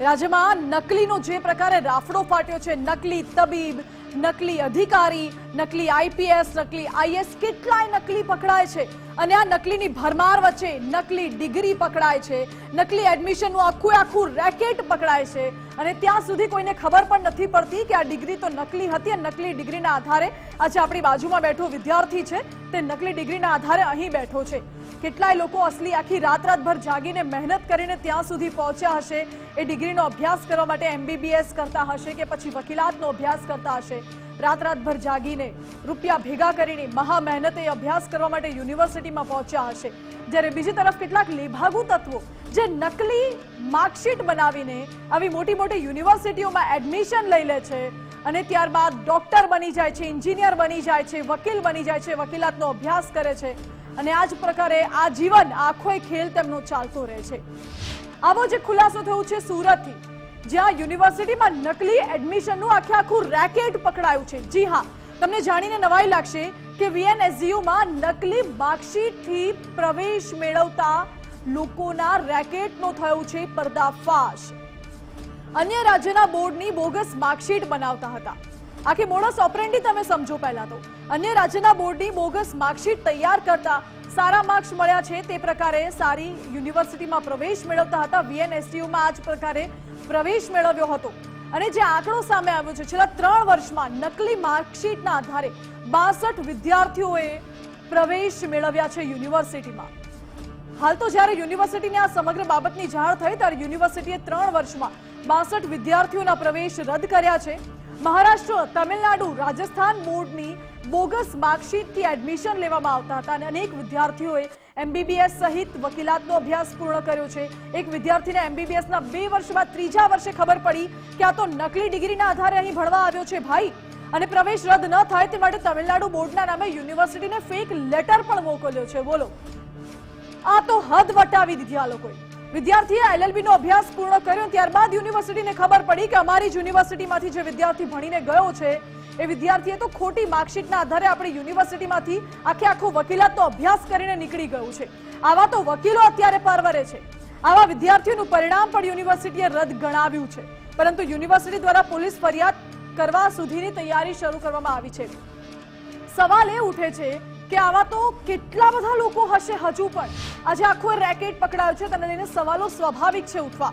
રાજ્યમાં નકલીનો જે પ્રકારે રાફડો ફાટ્યો છે, નકલી તબીબ, નકલી અધિકારી, નકલી આઈપીએસ, નકલી આઈએસ, કેટલાય નકલી પકડાય છે. અને આ નકલીની ભરમાર વચ્ચે નકલી ડિગ્રી પકડાય છે, નકલી એડમિશનનું આખું આખું રેકેટ પકડાય છે. અને ત્યાં સુધી કોઈને ખબર પણ નથી પડતી કે આ ડિગ્રી તો નકલી હતી અને નકલી ડિગ્રીના આધારે આજે આપણી બાજુમાં બેઠો વિદ્યાર્થી છે, તે નકલી ડિગ્રીના આધારે અહીં બેઠો છે. કેટલાય લોકો અસલી આખી રાત રાતભર જાગીને મહેનત કરીને ત્યાં સુધી પહોંચ્યા હશે, એ ડિગ્રીનો અભ્યાસ કરવા માટે એમબીબીએસ કરતા હશે કે પછી વકીલાતનો અભ્યાસ કરતા હશે. રાત રાતભર જાગીને રૂપિયા ભેગા કરીને મહા મહેનતે અભ્યાસ કરવા માટે યુનિવર્સિટીમાં પહોંચ્યા હશે. જ્યારે બીજી તરફ કેટલાક લેભાગુ તત્વો જે નકલી માર્કશીટ બનાવીને આવી મોટી મોટી યુનિવર્સિટીઓમાં એડમિશન લઈ લે છે અને ત્યારબાદ ડોક્ટર બની જાય છે, એન્જિનિયર બની જાય છે, વકીલ બની જાય છે, વકીલાતનો અભ્યાસ કરે છે અને આ જ પ્રકારે આ જીવન આખોય ખેલ તેમનો ચાલતો રહે છે. આવો જે ખુલાસો થયો છે સુરતથી જ્યાં યુનિવર્સિટીમાં નકલી એડમિશનનું આખે આખું રેકેટ પકડાયું છે. જી હા, તમને જાણીને નવાઈ લાગશે કે વીએનએસયુમાં નકલી માર્કશીટથી પ્રવેશ મેળવતા લોકોના રેકેટનો થયો છે પર્દાફાશ. અન્ય રાજ્યના બોર્ડની બોગસ માર્કશીટ બનાવતા હતા. આખી મોડસ ઓપરેન્ડી તમે સમજો પહેલા તો. અન્ય રાજ્યના બોર્ડની બોગસ માર્કશીટ તૈયાર કરતા સારા માર્ક્સ મળ્યા છે તે પ્રકારે સારી યુનિવર્સિટીમાં પ્રવેશ મેળવતા હતા. વીએનએસટીયુમાં આ જ પ્રકારે પ્રવેશ મેળવ્યો હતો. અને જે આંકડો સામે આવ્યો છે, છેલ્લા ત્રણ વર્ષમાં નકલી માર્કશીટના આધારે બાસઠ વિદ્યાર્થીઓએ પ્રવેશ મેળવ્યા છે યુનિવર્સિટીમાં. હાલ તો જ્યારે યુનિવર્સિટીને આ સમગ્ર બાબતની જાણ થઈ, ત્યારે યુનિવર્સિટીએ ત્રણ વર્ષમાં બાસઠ વિદ્યાર્થીઓના પ્રવેશ રદ કર્યા છે. મહારાષ્ટ્ર, તમિલનાડુ, રાજસ્થાન બોર્ડની બોગસ માર્કશીટથી એડમિશન લેવામાં આવતા હતા અને અનેક વિદ્યાર્થીઓએ એમબીબીએસ સહિત વકીલાતનો અભ્યાસ પૂર્ણ કર્યો છે. એક વિદ્યાર્થીને એમબીબીએસના બે વર્ષમાં ત્રીજા વર્ષે ખબર પડી કે આ તો નકલી ડિગ્રીના આધારે અહીં ભણવા આવ્યો છે ભાઈ. અને પ્રવેશ રદ ન થાય તે માટે તમિલનાડુ બોર્ડના નામે યુનિવર્સિટીને ફેક લેટર પણ મોકલ્યો છે. બોલો. આ તો હદ વટાવી દીધી આ લોકોએ. વિદ્યાર્થીએ એલએલબી નો અભ્યાસ પૂર્ણ કર્યો ત્યારબાદ યુનિવર્સિટીને ખબર પડી કે અમારી યુનિવર્સિટીમાંથી જે વિદ્યાર્થી ભણીને ગયો છે એ વિદ્યાર્થીએ તો ખોટી માર્કશીટના આધારે આપણી યુનિવર્સિટીમાંથી આખે આખો વકીલાતનો અભ્યાસ કરીને નીકળી ગયું છે. આવા તો વકીલો અત્યારે પરવરે છે. આવા વિદ્યાર્થીઓનું પરિણામ પણ યુનિવર્સિટીએ રદ ગણાવ્યું છે. પરંતુ યુનિવર્સિટી દ્વારા પોલીસ ફરિયાદ કરવા સુધીની તૈયારી શરૂ કરવામાં આવી છે. સવાલ એ ઉઠે છે કે આવા તો કેટલા બધા લોકો હશે હજુ પણ? આજે આખો રેકેટ પકડાયો છે. તેને લઈને સવાલો સ્વાભાવિક છે ઉઠવા.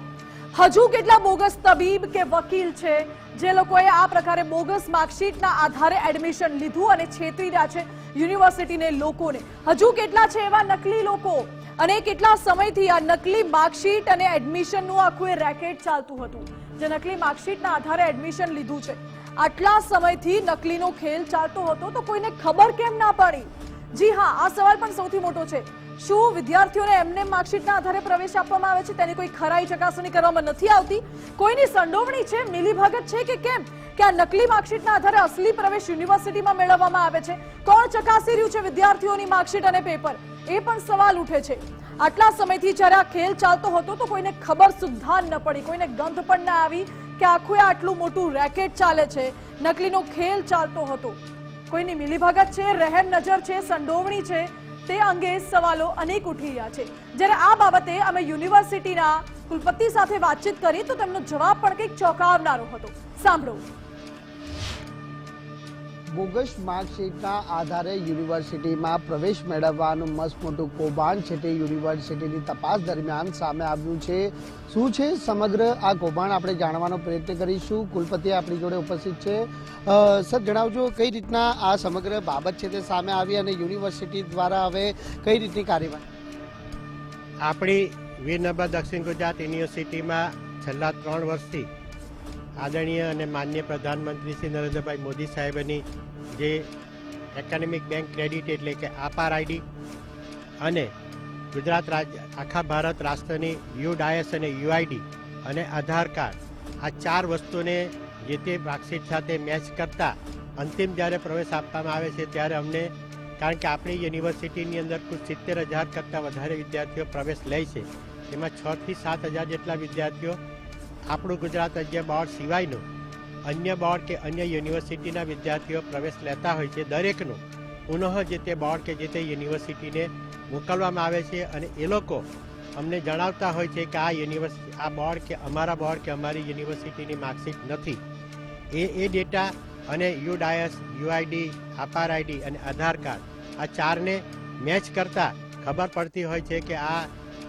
હજુ કેટલા બોગસ તબીબ કે વકીલ છે? જે લોકોએ આ પ્રકારે બોગસ માર્કશીટના આધારે એડમિશન લીધું અને છેતરી રહ્યા છે યુનિવર્સિટીને લોકોને. હજુ કેટલા છે એવા નકલી લોકો? અને કેટલા સમયથી આ નકલી માર્કશીટ અને એડમિશનનું આખું એ રેકેટ ચાલતું હતું? જે નકલી માર્કશીટના આધારે એડમિશન લીધું છે. આટલા સમયથી નકલીનો ખેલ ચાલતો હતો તો કોઈને ખબર કેમ ના પડી? જી હા, આ સવાલ પણ સૌથી મોટો છે. શું વિદ્યાર્થીઓને એમને માર્કશીટના આધારે પ્રવેશ આપવામાં આવે છે તેની કોઈ ખરાઈ ચકાસણી કરવામાં નથી આવતી? કોઈની સંડોવણી છે, મિલીભગત છે કે કેમ? કે આ નકલી માર્કશીટના આધારે અસલી પ્રવેશ યુનિવર્સિટીમાં મેળવવામાં આવે છે. કોણ ચકાસી રહ્યું છે વિદ્યાર્થીઓની માર્કશીટ અને પેપર? એ પણ સવાલ ઉઠે છે. આટલા સમયથી જ્યારે આ ખેલ ચાલતો હતો તો કોઈને ખબર સુદ્ધા ન પડી. કોઈને ગંધ પણ ના આવી કે આખું આટલું મોટું રેકેટ ચાલે છે. નકલીનો ખેલ ચાલતો હતો. કોઈની મિલીભગત છે રહેમ નજર છે, સંડોવણી છે તે અંગે સવાલો અનેક ઉઠી રહ્યા છે. જ્યારે આ બાબતે અમે યુનિવર્સિટીના કુલપતિ સાથે વાતચીત કરી તો તેમનો જવાબ પણ કંઈક ચોંકાવનારો હતો. સાંભળો. બોગસ માર્કશીટના આધારે યુનિવર્સિટીમાં પ્રવેશ મેળવવાનું મસ્ત મોટું કૌભાંડ છે તે યુનિવર્સિટીની તપાસ દરમિયાન સામે આવ્યું છે. શું છે સમગ્ર આ કૌભાંડ? આપણે જાણવાનો પ્રયત્ન કરીશું. કુલપતિ આપણી જોડે ઉપસ્થિત છે. સર, જણાવજો કઈ રીતના આ સમગ્ર બાબત છે તે સામે આવી અને યુનિવર્સિટી દ્વારા હવે કઈ રીતની કાર્યવાહી? આપણી વીરનર્મદ દક્ષિણ ગુજરાત યુનિવર્સિટીમાં છેલ્લા ત્રણ વર્ષથી આદરણીય અને માન્ય પ્રધાનમંત્રી શ્રી નરેન્દ્રભાઈ મોદી સાહેબની જે એકેડેમિક બેંક ક્રેડિટ એટલે કે આપાર આઈડી અને ગુજરાત રાજ્ય આખા ભારત રાષ્ટ્રની યુ ડાયસ અને યુઆઈડી અને આધાર કાર્ડ, આ ચાર વસ્તુને જે તે માર્કશીટ સાથે મેચ કરતા અંતિમ જ્યારે પ્રવેશ આપવામાં આવે છે ત્યારે અમને, કારણ કે આપણી યુનિવર્સિટીની અંદર કુલ સિત્તેર હજાર કરતાં વધારે વિદ્યાર્થીઓ પ્રવેશ લે છે. એમાં છથી સાત હજાર જેટલા વિદ્યાર્થીઓ આપણું ગુજરાત અન્ય બોર્ડ સિવાયનું અન્ય બોર્ડ કે અન્ય યુનિવર્સિટીના વિદ્યાર્થીઓ પ્રવેશ લેતા હોય છે દરેકનું. પુનઃ જે તે બોર્ડ કે જે તે યુનિવર્સિટીને મોકલવામાં આવે છે અને એ લોકો અમને જણાવતા હોય છે કે આ યુનિવર્સિટી આ બોર્ડ કે અમારા બોર્ડ કે અમારી યુનિવર્સિટીની માર્કશીટ નથી. એ એ ડેટા અને યુડાયસ, યુઆઈડી, આપાર આઈડી અને આધાર કાર્ડ આ ચારને મેચ કરતાં ખબર પડતી હોય છે કે આ,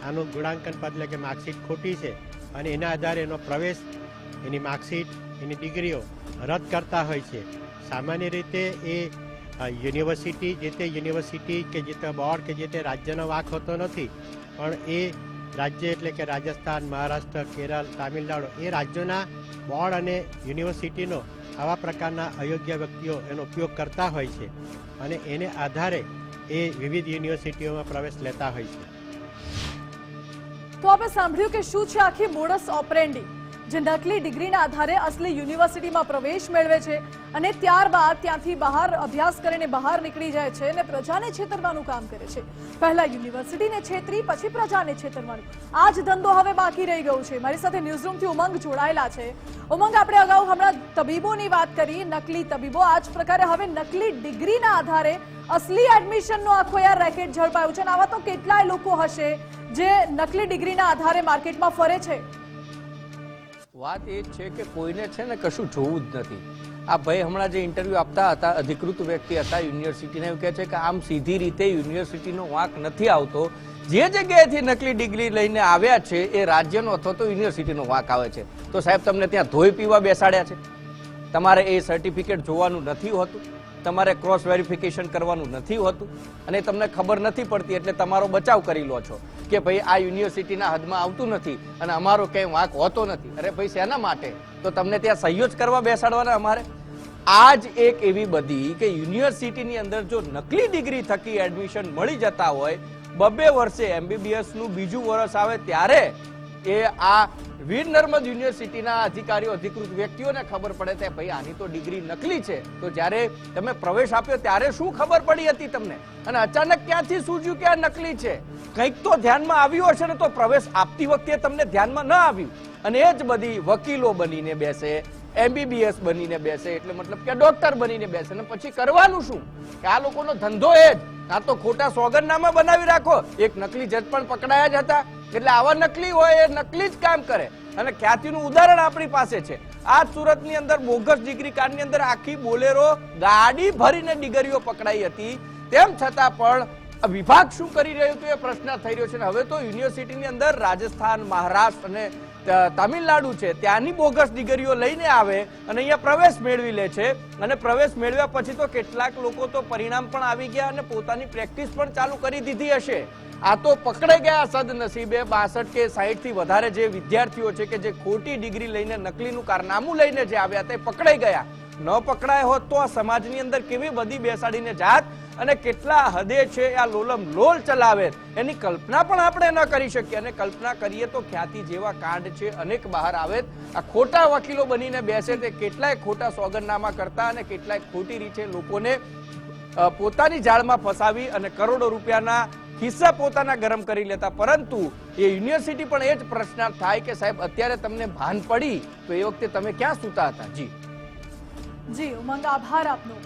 આનું ગુણાંકન પદ એટલે કે માર્કશીટ ખોટી છે. અને એના આધારે એનો પ્રવેશ, એની માર્કશીટ, એની ડિગ્રીઓ રદ કરતા હોય છે. સામાન્ય રીતે એ યુનિવર્સિટી જે તે યુનિવર્સિટી કે જે તે બોર્ડ કે જે તે રાજ્યનો વાક હોતો નથી, પણ એ રાજ્ય એટલે કે રાજસ્થાન, મહારાષ્ટ્ર, કેરળ, તામિલનાડુ એ રાજ્યોના બોર્ડ અને યુનિવર્સિટીનો આવા પ્રકારના અયોગ્ય વ્યક્તિઓ એનો ઉપયોગ કરતા હોય છે. અને એને આધારે એ વિવિધ યુનિવર્સિટીઓમાં પ્રવેશ લેતા હોય છે. તો આપણે સાંભળ્યું કે શું છે આખી મોડસ ઓપરેન્ડી? જે નકલી ડિગ્રીના આધારે અસલી યુનિવર્સિટીમાં પ્રવેશ મેળવે છે અને ત્યારબાદ ત્યાંથી બહાર અભ્યાસ કરીને બહાર નીકળી જાય છે અને પ્રજાને છેતરવાનું કામ કરે છે. પહેલા યુનિવર્સિટીને છેતરી, પછી પ્રજાને છેતરવાનું. આ જ ધંધો હવે બાકી રહી ગયો છે. મારી સાથે ન્યૂઝરૂમથી ઉમંગ જોડાયેલા છે. ઉમંગ, આપણે અગાઉ હમણાં તબીબોની વાત કરી, નકલી તબીબો આ જ પ્રકારે હવે નકલી ડિગ્રીના આધારે અસલી એડમિશનનો આખો યાર રેકેટ ઝડપાયો છે. અને આવા તો કેટલાય લોકો હશે જે નકલી ડિગ્રીના આધારે માર્કેટમાં ફરે છે. વાત એ છે કે કોઈને છે ને કશું જોવું જ નથી. આ ભાઈ હમણાં જે ઇન્ટરવ્યુ આપતા હતા, અધિકૃત વ્યક્તિ હતા યુનિવર્સિટીને એવું કહે છે કે આમ સીધી રીતે યુનિવર્સિટીનો વાંક નથી આવતો. જે જગ્યાએથી નકલી ડિગ્રી લઈને આવ્યા છે એ રાજ્યનો અથવા તો યુનિવર્સિટીનો વાંક આવે છે. તો સાહેબ, તમને ત્યાં ધોઈ પીવા બેસાડ્યા છે? તમારે એ સર્ટિફિકેટ જોવાનું નથી હોતું, તમારે ક્રોસ વેરિફિકેશન કરવાનું નથી હોતું અને તમને ખબર નથી પડતી એટલે તમારો બચાવ કરી લો છો કે ભાઈ આ યુનિવર્સિટીના હદમાં આવતું નથી અને અમારો ક્યાંય વાંક હોતો નથી. અરે ભાઈ, શેના માટે? તો તમને ત્યાં સહયોગ કરવા બેસાડવાના અમારે? આ જ એક એવી બધી કે યુનિવર્સિટીની અંદર જો નકલી ડિગ્રી થકી એડમિશન મળી જતા હોય, બબે વર્ષે એમબીબીએસનું બીજું વર્ષ આવે ત્યારે એ આ વીર નર્મદ યુનિવર્સિટીના અધિકારીઓ, અધિકૃત વ્યક્તિઓને ખબર પડે કે ભાઈ, આની તો ડિગ્રી નકલી છે. તો જ્યારે તમે પ્રવેશ આપ્યો ત્યારે શું ખબર પડી હતી તમને? અને અચાનક ક્યાંથી સૂજ્યું કે આ નકલી છે? કંઈક તો ધ્યાનમાં આવ્યું હશે ને તો પ્રવેશ આપતી વખતે તમને ધ્યાનમાં ન આવ્યું. અને એ જ બધી વકીલો બનીને બેસે, એમબીબીએસ બનીને બેસે, એટલે મતલબ કે ડોક્ટર બનીને બેસે. ને પછી કરવાનું શું? કે આ લોકોનો ધંધો એ જ. આ તો ખોટા સોગંદનામા બનાવી રાખો. એક નકલી જજ પણ પકડાયા જ હતા. એટલે આવા નકલી હોય એ નકલી જ કામ કરે. અને ખ્યાતિનું ઉદાહરણ આપણી પાસે છે. આ સુરતની અંદર બોગસ ડિગ્રી કાર્ડની અંદર આખી બોલેરો ગાડી ભરીને ડિગરીઓ પકડાઈ હતી. તેમ છતાં પણ વિભાગ શું કરી રહ્યું હતું એ પ્રશ્ન થઈ રહ્યો છે. હવે તો યુનિવર્સિટીની અંદર રાજસ્થાન, મહારાષ્ટ્ર અને તામિલનાડુ છે. ત્યાંની બોગસ ડિગ્રીઓ લઈને આવે અને અહીંયા પ્રવેશ મેળવી લે છે. અને પ્રવેશ મેળવ્યા પછી તો કેટલાક લોકો તો પરિણામ પણ આવી ગયા અને પોતાની પ્રેક્ટિસ પણ ચાલુ કરી દીધી હશે. આ તો પકડાઈ ગયા સદનસીબે બાસઠ કે સાહીઠથી વધારે જે વિદ્યાર્થીઓ છે કે જે ખોટી ડિગ્રી લઈને નકલીનું કારનામું લઈને જે આવ્યા તે પકડાઈ ગયા. ન પકડાય હોત તો આ સમાજની અંદર કેવી બધી બેસાડીને જાત અને કેટલા હદે છે આ લોલમ લોલ ચલાવે એની કલ્પના પણ આપણે ન કરી શકીએ. અને કલ્પના કરીએ તો ખ્યાતિ જેવા કાંડ છે અનેક બહાર આવે. આ ખોટા વકીલો બનીને બેસે તે કેટલાય ખોટા સોગંદનામા કરતા અને કેટલાય ખોટી રીતે લોકોને પોતાની જાળમાં ફસાવી અને કરોડો રૂપિયાના ખિસ્સા પોતાના ગરમ કરી લેતા, પરંતુ એ યુનિવર્સિટી પણ એ જ પ્રશ્નાર્થ થાય કે સાહેબ, અત્યારે તમને ભાન પડી તો એ વખતે તમે ક્યાં સૂતા હતા? જી. જી, ઉમંગ આભાર આપનો.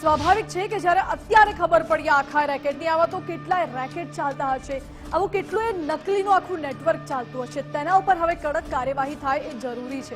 સ્વાભાવિક છે કે જ્યારે અત્યારે ખબર પડી આખા રેકેટની, આવા તો કેટલાય રેકેટ ચાલતા હશે. આવું કેટલું એ નકલીનું આખું નેટવર્ક ચાલતું હશે. તેના ઉપર હવે કડક કાર્યવાહી થાય એ જરૂરી છે.